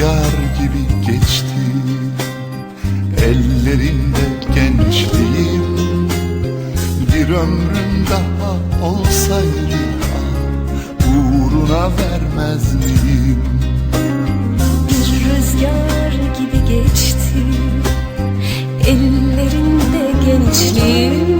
rüzgar gibi geçti. Ellerinde gençliğim. Bir ömrüm daha olsaydı Uğruna vermez miyim? Bir rüzgar gibi geçti. Ellerinde gençliğim.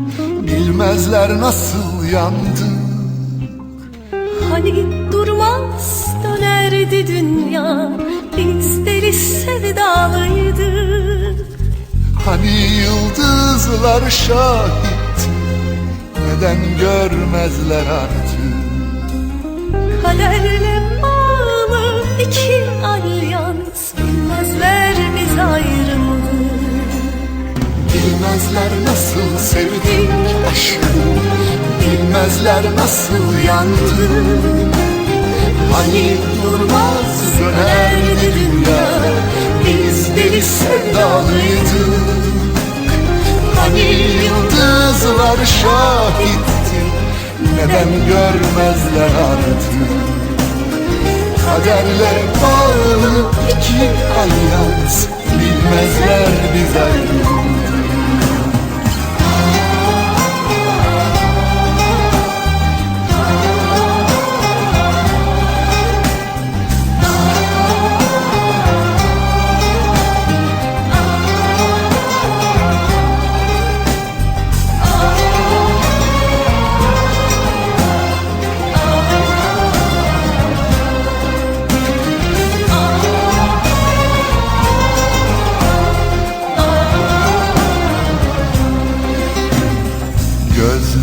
Bilmezler nasıl yandık Hani durmaz dönerdi dünya Biz deli sevdalıydık Hani yıldızlar şahitti Neden görmezler artık? Kaderle Bilmezler nasıl sevdik aşkım Bilmezler nasıl yandık Hani durmaz dünya Biz deli sevdalıydık. Hani yıldızlar şahitti Neden görmezler artık? Kaderle bağlı iki ayrıldık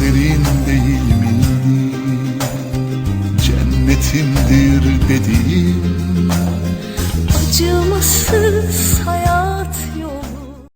yerin değil miydi? Cennetimdir dediğim Acımasız hayat